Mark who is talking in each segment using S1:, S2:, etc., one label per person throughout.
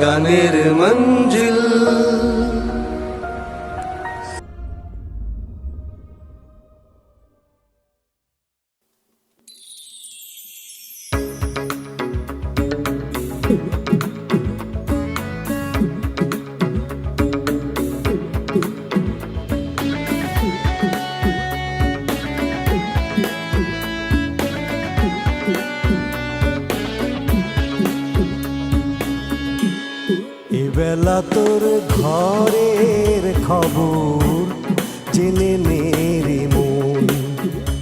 S1: গানের মঞ্জিল।
S2: এবেলা তোর ঘরের খবর জেনে নে রে মন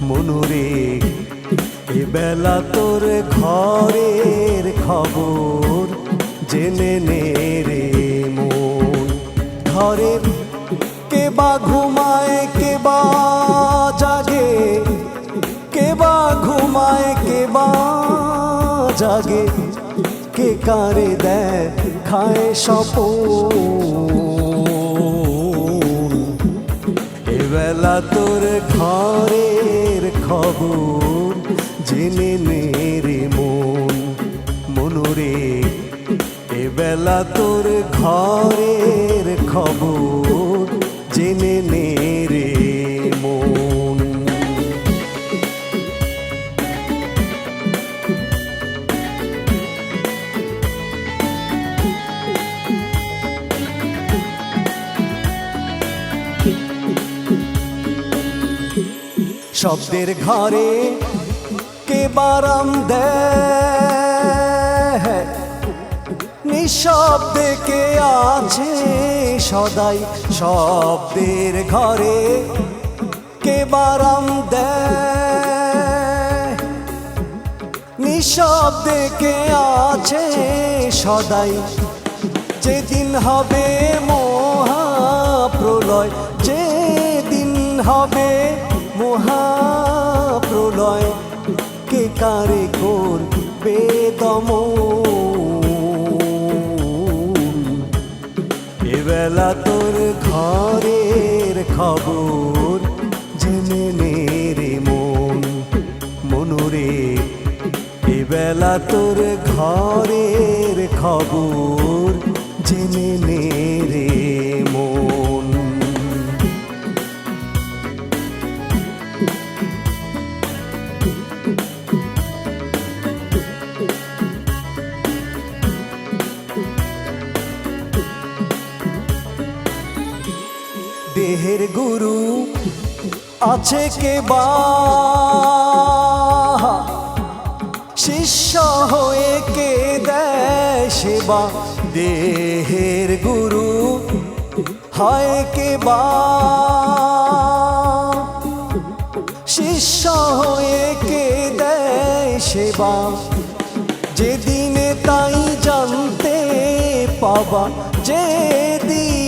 S2: মনুরে এবেলা তোর ঘরের খবর জেনে নে রে মন। ঘরের কে বা ঘুমায়, কে বা জাগে। কে বা ঘুমায়, কে বা জাগে। কে কারে দেয় খায় সপ এবেলা তোর ঘরের খবর জেনে নেরে মন মনুরে এবেলা তোর ঘরের খবর শব্দের ঘরে কে বারাম দেয়? নিঃশব্দে কে আছে সদাই শব্দের ঘরে কে বারাম দেয়? নিঃশব্দে কে আছে সদাই যেদিন হবে মহাপ্রলয়, যেদিন হবে মহাপ্রলয়, কে কারে করবে দমন? এবেলা তোর ঘরের খবর জেনে নে রে মন, মনুরে। এবেলা তোর ঘরের খবর জেনে নে রে দেহের গুরু আছে কে বা? শিষ্য হয়ে কে দেয় সেবা? দেহের গুরু হয় কে বা? শিষ্য হয়ে কে দেয় সেবা? তাই জানতে পাবা, যেদিনে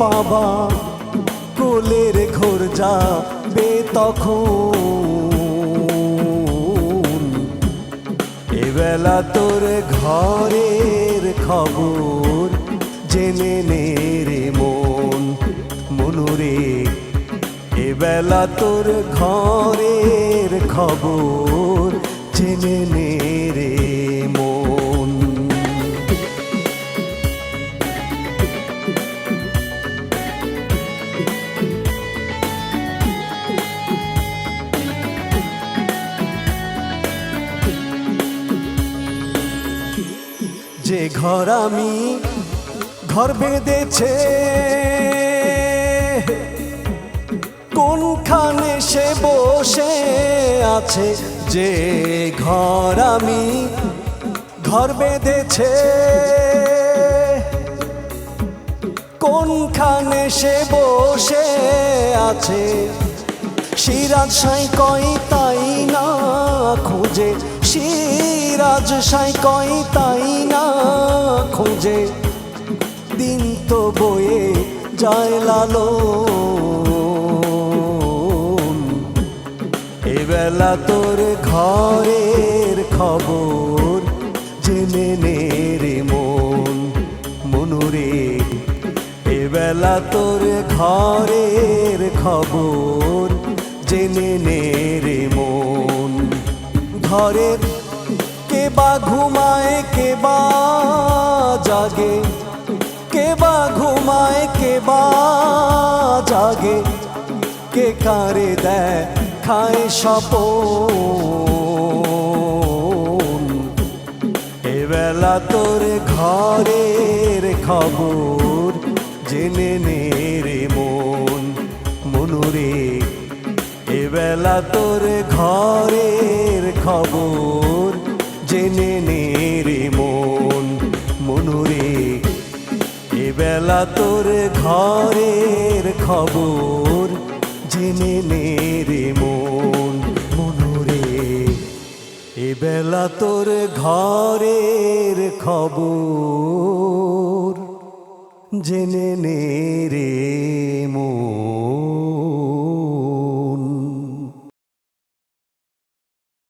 S2: পাবা কোলের ঘোর যাবে তখন। এবেলা তোর ঘরের খবর জেনে নে রে মন মনুরে এবেলা তোর ঘরের খবর জেনে নে রে ঘর আমি, ঘর বেঁধেছে। কোনখানে সে বসে আছে? যে ঘর আমি, ঘর বেঁধেছে। কোনখানে সে বসে আছে? সিরাজ সাই কই তাই না খুঁজে? সিরাজ সাই কই তাই না খুঁজে, দিন তো বয়ে যায় লালো এবেলা তোর ঘরের খবর জেনে নে রে মন, মনুরে। এবেলা তোর ঘরের খবর জেনে নে রে মন। ঘরের কে বা ঘুমায়, কে জাগে কে কারে দেয় খায় সপন এবেলা তোর ঘরের খবর জেনে নে রে মন, মনুরে। এবেলা তোর ঘরের খবর জেনে নে রে মন। এবেলা তোর ঘরের খবর জেনে নে রে মন মনুরে বেলা তোর ঘরের খবর জেনে নে রে মন।